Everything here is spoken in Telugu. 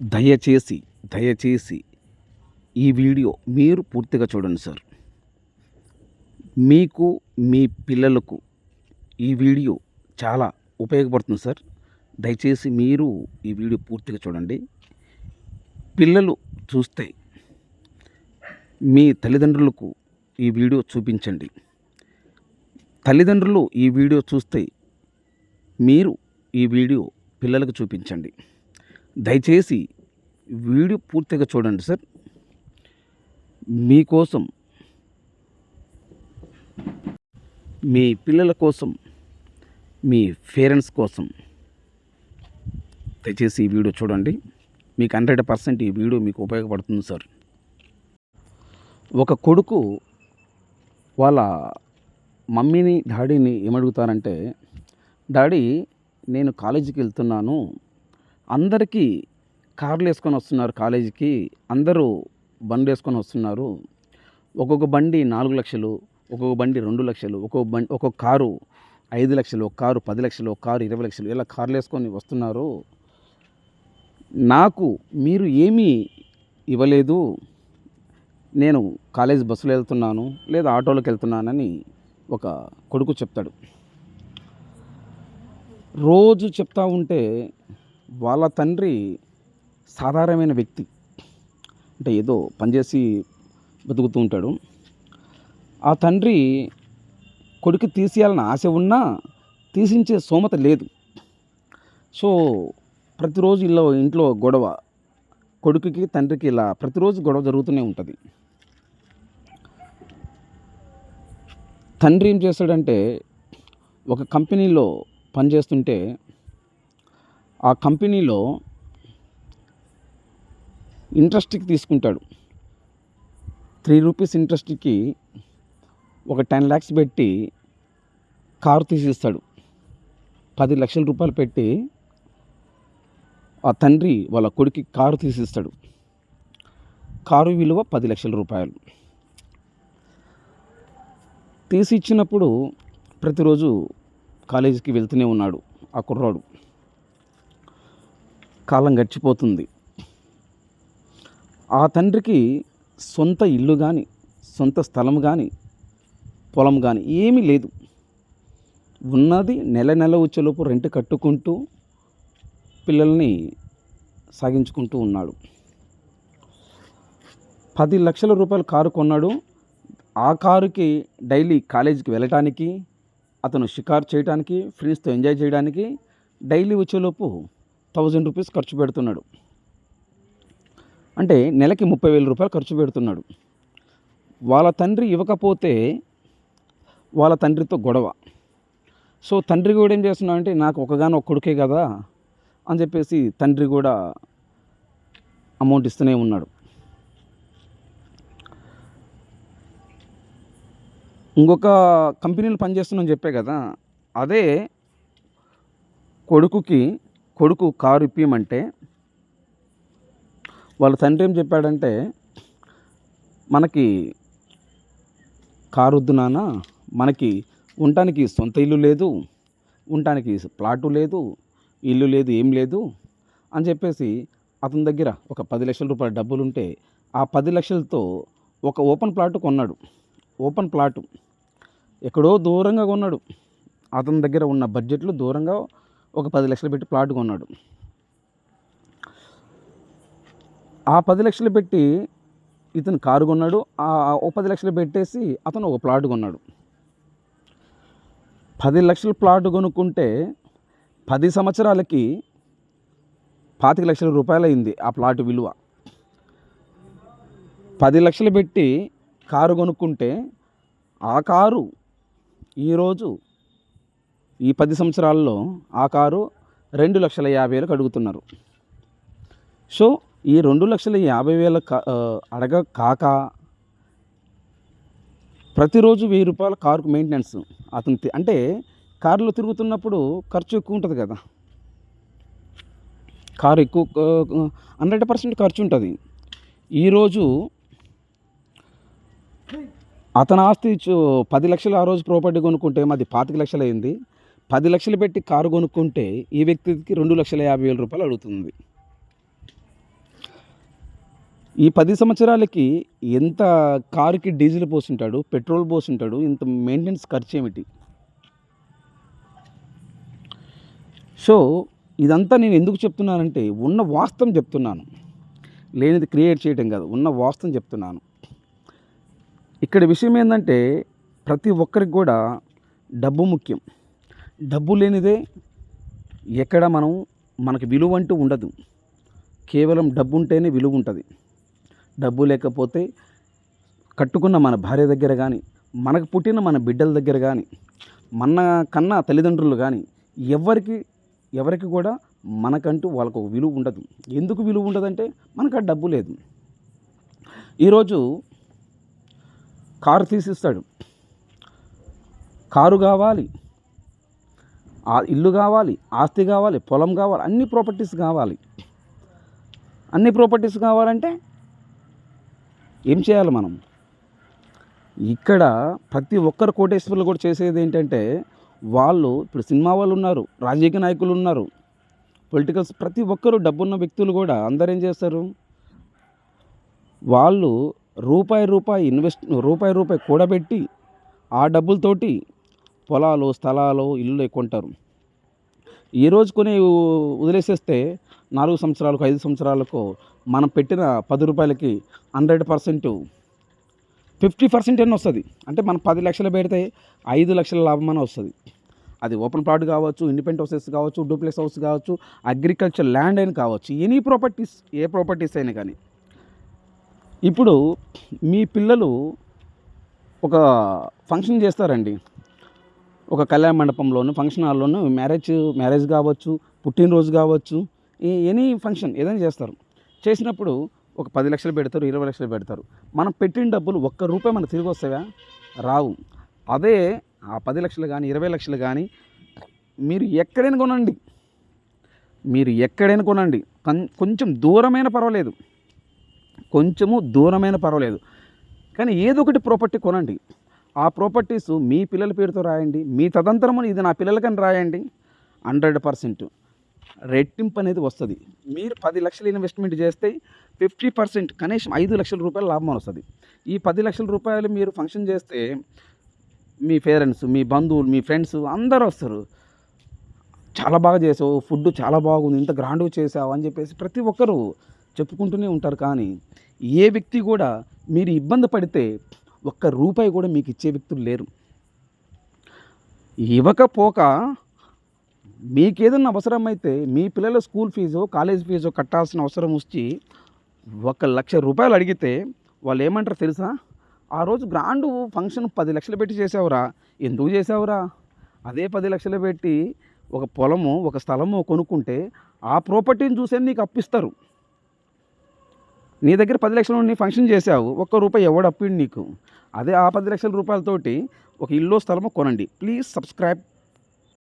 దయచేసి దయచేసి ఈ వీడియో మీరు పూర్తిగా చూడండి సార్. మీకు మీ పిల్లలకు ఈ వీడియో చాలా ఉపయోగపడుతుంది సార్. దయచేసి మీరు ఈ వీడియో పూర్తిగా చూడండి. పిల్లలు చూస్తే మీ తల్లిదండ్రులకు ఈ వీడియో చూపించండి. తల్లిదండ్రులు ఈ వీడియో చూస్తే మీరు ఈ వీడియో పిల్లలకు చూపించండి. దయచేసి వీడియో పూర్తిగా చూడండి సార్. మీకోసం మీ పిల్లల కోసం మీ పేరెంట్స్ కోసం దయచేసి ఈ వీడియో చూడండి. మీకు హండ్రెడ్ పర్సెంట్ ఈ వీడియో మీకు ఉపయోగపడుతుంది సార్. ఒక కొడుకు వాళ్ళ మమ్మీని డాడీని ఏమడుగుతారంటే డాడీ నేను కాలేజీకి వెళ్తున్నాను. అందరికీ కార్లు వేసుకొని వస్తున్నారు కాలేజీకి అందరూ బండ్లు వేసుకొని వస్తున్నారు. ఒక్కొక్క బండి నాలుగు లక్షలు ఒక్కొక్క బండి రెండు లక్షలు ఒక్కొక్క బండి ఒక్కొక్క కారు ఐదు లక్షలు ఒక కారు పది లక్షలు ఒక కారు ఇరవై లక్షలు ఇలా కార్లు వేసుకొని వస్తున్నారు. నాకు మీరు ఏమీ ఇవ్వలేదు. నేను కాలేజ్ బస్సులో వెళ్తున్నాను లేదా ఆటోలోకి వెళ్తున్నానని ఒక కొడుకు చెప్తాడు. రోజు చెప్తా ఉంటే వాళ్ళ తండ్రి సాధారణమైన వ్యక్తి. అంటే ఏదో పనిచేసి బతుకుతూ ఉంటాడు. ఆ తండ్రి కొడుకు తీసేయాలని ఆశ ఉన్నా తీసించే స్తోమత లేదు. సో ప్రతిరోజు ఇలా ఇంట్లో గొడవ కొడుకుకి తండ్రికి ఇలా ప్రతిరోజు గొడవ జరుగుతూనే ఉంటుంది. తండ్రి ఏం చేస్తాడంటే ఒక కంపెనీలో పనిచేస్తుంటే ఆ కంపెనీలో ఇంట్రెస్ట్కి తీసుకుంటాడు. త్రీ రూపీస్ ఇంట్రెస్ట్కి ఒక టెన్ ల్యాక్స్ పెట్టి కారు తీసిస్తాడు. పది లక్షల రూపాయలు పెట్టి ఆ తండ్రి వాళ్ళ కొడుకు కారు తీసిస్తాడు. కారు విలువ పది లక్షల రూపాయలు. తీసి ఇచ్చినప్పుడు ప్రతిరోజు కాలేజీకి వెళ్తూనే ఉన్నాడు ఆ కుర్రాడు. కాలం గడిచిపోతుంది. ఆ తండ్రికి సొంత ఇల్లు కానీ సొంత స్థలం కానీ పొలం కానీ ఏమీ లేదు. ఉన్నది నెల నెల వచ్చేలోపు రెంట్ కట్టుకుంటూ పిల్లల్ని సాగించుకుంటూ ఉన్నాడు. పది లక్షల రూపాయల కారు కొన్నాడు. ఆ కారుకి డైలీ కాలేజీకి వెళ్ళటానికి అతను షికారు చేయడానికి ఫ్రెండ్స్తో ఎంజాయ్ చేయడానికి డైలీ వచ్చేలోపు థౌజండ్ రూపీస్ ఖర్చు పెడుతున్నాడు. అంటే నెలకి ముప్పై వేల రూపాయలు ఖర్చు పెడుతున్నాడు. వాళ్ళ తండ్రి ఇవ్వకపోతే వాళ్ళ తండ్రితో గొడవ. సో తండ్రి కూడా ఏం చేస్తున్నాడు అంటే నాకు ఒకగానో ఒక కొడుకే కదా అని చెప్పేసి తండ్రి కూడా అమౌంట్ ఇస్తూనే ఉన్నాడు. ఇంకొక కంపెనీలో పనిచేస్తున్నాను చెప్పే కదా అదే కొడుకుకి కొడుకు కారు ఇప్పిమంటే వాళ్ళ తండ్రి ఏం చెప్పాడంటే మనకి కారు వద్దు నాన్న మనకి ఉండటానికి సొంత ఇల్లు లేదు ఉండటానికి ప్లాటు లేదు ఇల్లు లేదు ఏం లేదు అని చెప్పేసి అతని దగ్గర ఒక పది లక్షల రూపాయల డబ్బులు ఉంటే ఆ పది లక్షలతో ఒక ఓపెన్ ప్లాట్ కొన్నాడు. ఓపెన్ ప్లాటు ఎక్కడో దూరంగా కొన్నాడు. అతని దగ్గర ఉన్న బడ్జెట్లో దూరంగా ఒక పది లక్షలు పెట్టి ప్లాట్ కొన్నాడు. ఆ పది లక్షలు పెట్టి ఇతను కారు కొన్నాడు. ఆ ఒక పది లక్షలు పెట్టేసి అతను ఒక ప్లాట్ కొన్నాడు. పది లక్షల ప్లాట్ కొనుక్కుంటే పది సంవత్సరాలకి పాతిక లక్షల రూపాయలు అయింది ఆ ప్లాట్ విలువ. పది లక్షలు పెట్టి కారు కొనుక్కుంటే ఆ కారు ఈరోజు ఈ పది సంవత్సరాల్లో ఆ కారు రెండు లక్షల యాభై వేలకు అడుగుతున్నారు. సో ఈ రెండు లక్షల యాభై వేల అడగ కాక ప్రతిరోజు వెయ్యి రూపాయల కారుకు మెయింటెనెన్స్ అతను అంటే కారులో తిరుగుతున్నప్పుడు ఖర్చు ఎక్కువ ఉంటుంది కదా. కారు ఎక్కువ హండ్రెడ్ పర్సెంట్ ఖర్చు ఉంటుంది. ఈరోజు అతని ఆస్తి పది లక్షలు ఆ రోజు ప్రాపర్టీ కొనుక్కుంటే మాది పాతిక లక్షలు అయింది. పది లక్షలు పెట్టి కారు కొనుక్కుంటే ఈ వ్యక్తికి రెండు లక్షల యాభై వేల రూపాయలు అడుగుతుంది. ఈ పది సంవత్సరాలకి ఎంత కారుకి డీజిల్ పోసుంటాడు పెట్రోల్ పోసుంటాడు ఇంత మెయింటెనెన్స్ ఖర్చు ఏమిటి? సో ఇదంతా నేను ఎందుకు చెప్తున్నానంటే ఉన్న వాస్తవం చెప్తున్నాను. లేనిది క్రియేట్ చేయటం కాదు ఉన్న వాస్తవం చెప్తున్నాను. ఇక్కడ విషయం ఏంటంటే ప్రతి ఒక్కరికి కూడా డబ్బు ముఖ్యం. డబ్బు లేనిదే ఎక్కడ మనం మనకి విలువ అంటూ ఉండదు. కేవలం డబ్బు ఉంటేనే విలువ ఉంటుంది. డబ్బు లేకపోతే కట్టుకున్న మన భార్య దగ్గర కానీ మనకు పుట్టిన మన బిడ్డల దగ్గర కానీ మన కన్నా తల్లిదండ్రులు కానీ ఎవరికి ఎవరికి కూడా మనకంటూ వాళ్ళకు ఒక విలువ ఉండదు. ఎందుకు విలువ ఉండదంటే మనకు ఆ డబ్బు లేదు. ఈరోజు కారు తీసిస్తాడు. కారు కావాలి. ఇల్లు కావాలి ఆస్తి కావాలి పొలం కావాలి అన్ని ప్రాపర్టీస్ కావాలి. అన్ని ప్రాపర్టీస్ కావాలంటే ఏం చేయాలి మనం? ఇక్కడ ప్రతి ఒక్కరు కోటేశ్వర్లు కూడా చేసేది ఏంటంటే వాళ్ళు ఇప్పుడు సినిమా వాళ్ళు ఉన్నారు రాజకీయ నాయకులు ఉన్నారు. పొలిటికల్స్ ప్రతి ఒక్కరు డబ్బున్న వ్యక్తులు కూడా అందరు ఏం చేస్తారు? వాళ్ళు రూపాయి రూపాయి ఇన్వెస్ట్ రూపాయి రూపాయి కూడబెట్టి ఆ డబ్బులతోటి పొలాలు స్థలాలు ఇల్లు ఎక్కువ ఉంటారు ఈ రోజు కొని వదిలేసేస్తే నాలుగు సంవత్సరాలకు ఐదు సంవత్సరాలకు మనం పెట్టిన పది రూపాయలకి హండ్రెడ్ పర్సెంట్ ఫిఫ్టీ పర్సెంట్ అని వస్తుంది. అంటే మనం పది లక్షలు పెడితే ఐదు లక్షల లాభం అని వస్తుంది. అది ఓపెన్ ప్లాట్ కావచ్చు ఇండిపెండెంట్ హౌసెస్ కావచ్చు డూప్లెక్స్ హౌస్ కావచ్చు అగ్రికల్చర్ ల్యాండ్ అయినా కావచ్చు ఎనీ ప్రాపర్టీస్ ఏ ప్రాపర్టీస్ అయినా కానీ. ఇప్పుడు మీ పిల్లలు ఒక ఫంక్షన్ చేస్తారండి. ఒక కళ్యాణ మండపంలోను ఫంక్షన్ హాల్లోను మ్యారేజ్ మ్యారేజ్ కావచ్చు పుట్టినరోజు కావచ్చు ఎనీ ఫంక్షన్ ఏదైనా చేస్తారు. చేసినప్పుడు ఒక పది లక్షలు పెడతారు ఇరవై లక్షలు పెడతారు. మనం పెట్టిన డబ్బులు ఒక్క రూపాయి మనకు తిరిగి వస్తాయా? రావు. అదే ఆ పది లక్షలు కానీ ఇరవై లక్షలు కానీ మీరు ఎక్కడైనా కొనండి. మీరు ఎక్కడైనా కొనండి. కొంచెం దూరమైన పర్వాలేదు. కొంచెము దూరమైన పర్వాలేదు. కానీ ఏదో ఒకటి ప్రాపర్టీ కొనండి. ఆ ప్రాపర్టీస్ మీ పిల్లల పేరుతో రాయండి మీ తదంతరము ఇది నా పిల్లలకని రాయండి. హండ్రెడ్ పర్సెంట్ రెట్టింపు అనేది వస్తుంది. మీరు పది లక్షలు ఇన్వెస్ట్మెంట్ చేస్తే ఫిఫ్టీ పర్సెంట్ కనీసం ఐదు లక్షల రూపాయలు లాభం వస్తుంది. ఈ పది లక్షల రూపాయలు మీరు ఫంక్షన్ చేస్తే మీ పేరెంట్స్ మీ బంధువులు మీ ఫ్రెండ్స్ అందరూ వస్తారు. చాలా బాగా చేసావు ఫుడ్ చాలా బాగుంది ఇంత గ్రాండ్గా చేసావు అని చెప్పేసి ప్రతి ఒక్కరూ చెప్పుకుంటూనే ఉంటారు. కానీ ఏ వ్యక్తి కూడా మీరు ఇబ్బంది పడితే ఒక్క రూపాయి కూడా మీకు ఇచ్చే వ్యక్తులు లేరు. ఇవ్వకపోక మీకేదన్నా అవసరమైతే మీ పిల్లల స్కూల్ ఫీజు కాలేజ్ ఫీజు కట్టాల్సిన అవసరం వచ్చి ఒక లక్ష రూపాయలు అడిగితే వాళ్ళు ఏమంటారు తెలుసా? ఆ రోజు గ్రాండ్ ఫంక్షన్ పది లక్షలు పెట్టి చేసావురా? ఎందుకు చేసావురా? అదే పది లక్షలు పెట్టి ఒక పొలము ఒక స్థలము కొనుక్కుంటే ఆ ప్రాపర్టీని చూసే నీకు అప్పిస్తారు. నీ దగ్గర పది లక్షలు నీ ఫంక్షన్ చేసావు ఒక్క రూపాయి ఎవడు అప్పిండు నీకు? అదే ఆ పది లక్షల రూపాయలతోటి ఒక ఇల్లు స్థలము కొనండి. Please subscribe